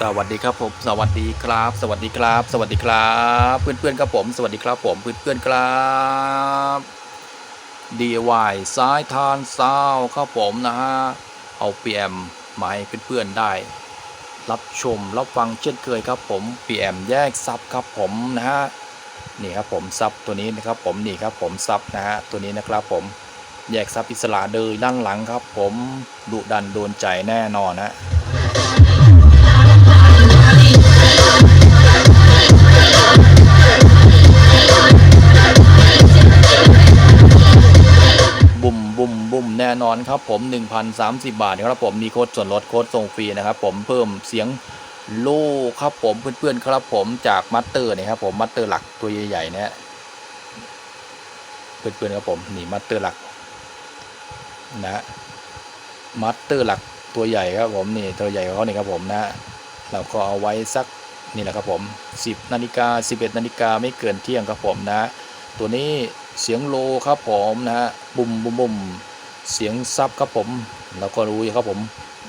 สวัสดีครับผม สวัสดีครับ สวัสดีครับ สวัสดีครับ เพื่อนๆครับผม สวัสดีครับผมเพื่อนๆครับ DIY ซ้ายทานซาวครับผมนะฮะเอา PM มาให้เพื่อนๆได้ รับชมรับฟังเช่นเคยครับผม PM แยกซับครับผมนะฮะนี่ครับผมซับตัวนี้นะครับผมนี่ครับผมซับนะฮะตัวนี้นะครับผมแยกซับอิสระเดยด้านหลังครับ ผมดุดันโดนใจแน่นอนฮะ น่นอนครับผม 1,030 บาทครับผมมีโค้ดส่วนลดโค้ดส่งฟรีนะครับผมเพิ่มเสียงโล่ครับผมเพื่อนๆครับผมจากมัตเตอร์นี่ครับผมมัตเตอร์หลักตัวใหญ่ๆเนี่ยเพื่อนๆครับผมนี่มัตเตอร์หลักนะมัตเตอร์หลักตัวใหญ่ครับผมนี่ตัวใหญ่ของเขานี่ครับผมนะเราก็เอาไว้สักนี่แหละครับผม 10นาฬิกา11นาฬิกาไม่เกินเที่ยงครับผมนะ ตัวนี้เสียงโลครับผมนะฮะบุ่มบุมบุม เสียงซับครับผมเราก็รู้ครับผม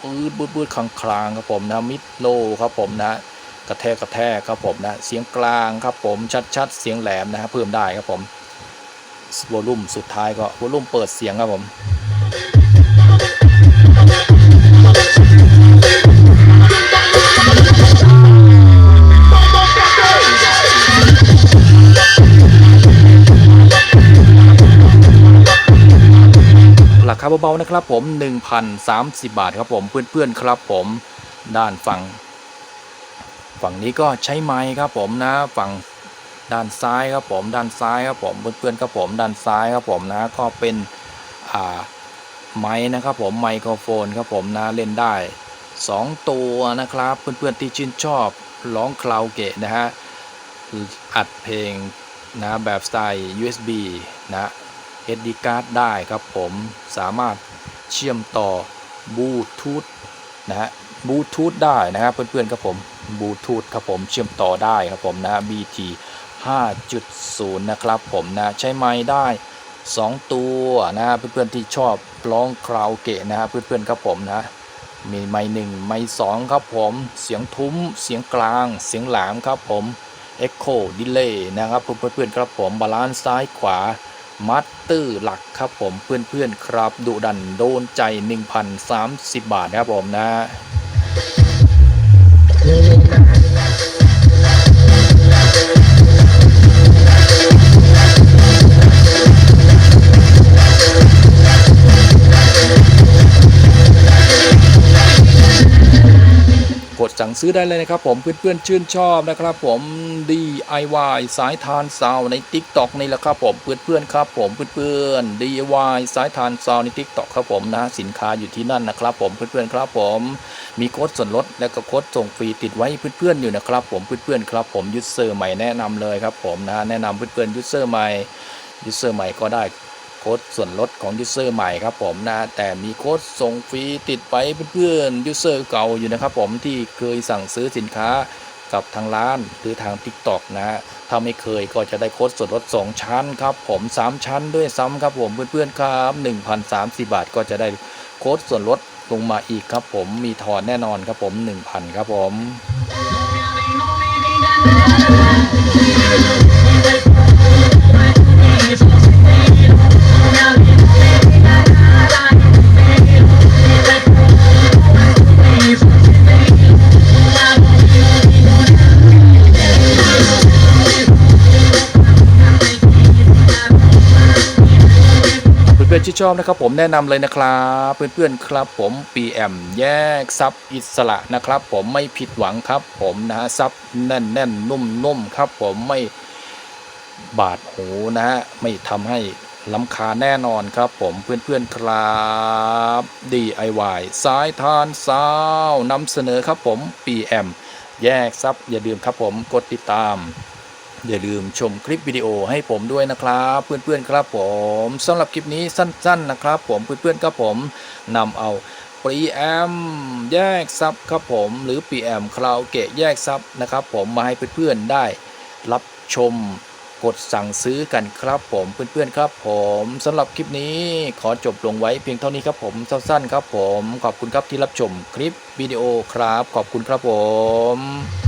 ปืดปืดปืดคลางคลางครับผมนะมิดโลครับผมนะ กระแทกกระแทกครับผมนะเสียงกลางครับผมชัดชัดเสียงแหลมนะฮะเพิ่มได้ครับผมวอลลุ่มสุดท้ายก็วอลลุ่มเปิดเสียงครับผมาคาเบาๆนะครับผม 1,030 บาทครับผมเพื่อนๆครับผมด้านฝั่งฝั่งนี้ก็ใช้ไม้ครับผมนะฝั่งด้านซ้ายครับผมด้านซ้ายครับผมเพื่อนๆครับผมด้านซ้ายครับผมนะก็เป็นอ่าไม้นะครับผมไมโครโฟนครับผมนะเล่นได้ 2 ตัวนะครับเพื่อนๆที่ชื่นชอบร้องคลาวเกะนะฮะอัดเพลงนะแบบสไตล์ USB นะ SD card ได้ครับผมสามารถเชื่อมต่อบลูทูธนะฮะบลูทูธได้นะครับเพื่อนๆครับผมบลูทูธครับผมเชื่อมต่อได้ครับผมนะ BT 5.0 นะครับผมนะใช้ไม้ได้ 2 ตัวนะเพื่อนๆที่ชอบร้องคราโอเกะนะฮะเพื่อนๆครับผมนะมีไม้หนึ่งไม้สองครับผมเสียงทุ้มเสียงกลาง เสียงแหลมครับผม Echo Delay นะครับเพื่อนๆครับผมบาลานซ์ซ้ายขวา มัตเตอร์หลักครับผมเพื่อนๆครับดุดันโดนใจ 1,030 บาทนะครับผมนะ สั่งซื้อได้เลยนะครับผมเพื่อนๆชื่นชอบนะครับผม DIY สายทานซาวใน TikTok นี่แหละครับผมเพื่อนๆครับผมเพื่อนๆ DIY สายทานซาวใน TikTok ครับผมนะสินค้าอยู่ที่นั่นนะครับผมเพื่อนๆครับผมมีโค้ดส่วนลดและก็โค้ดส่งฟรีติดไว้เพื่อนๆอยู่นะครับผมเพื่อนๆครับผมยูเซอร์ใหม่แนะนำเลยครับผมนะแนะนำเพื่อนๆยูเซอร์ใหม่ยูเซอร์ใหม่ก็ได้ โค้ดส่วนลดของยูเซอร์ใหม่ครับผมนะแต่มีโค้ดส่งฟรีติดไปเพื่อนๆยูเซอร์เก่าอยู่นะครับผมที่เคยสั่งซื้อสินค้ากับทางร้านหรือทาง TikTok นะ ถ้าไม่เคยก็จะได้โค้ดส่วนลด 2 ชั้นครับผม 3 ชั้นด้วยซ้ำครับผมเพื่อนๆครับ1,030 บาทก็จะได้โค้ดส่วนลดลงมาอีกครับผมมีทอนแน่นอนครับผม 1,000 ครับผม ที่ชอบนะครับผมแนะนำเลยนะครับเพื่อนๆครับผม PM แยกซับอิสระนะครับ ผมไม่ผิดหวังครับ ผมนะฮะซับแน่นแน่นนุ่มนุ่มครับ ผมไม่บาดหูนะฮะไม่ทำให้ลำคาแน่นอนครับผมเพื่อนๆครับ DIY สายทานซาวนำเสนอครับผม PM แยกซับอย่าลืมครับผมกดติดตาม อย่าลืมชมคลิปวิดีโอให้ผมด้วยนะครับ เพื่อนๆครับผมสำหรับคลิปนี้สั้นๆนะครับ ผมเพื่อนๆครับผมนำเอา PM แอมแยกซับครับผม หรือ PM คราวเกะแยกซับนะครับผมมาให้เพื่อนๆได้รับชมกดสั่งซื้อกันครับผมเพื่อนๆครับผมสำหรับคลิปนี้ขอจบลงไว้เพียงเท่านี้ครับผมสั้นๆครับผม ขอบคุณครับที่รับชมคลิปวิดีโอครับ ขอบคุณครับผม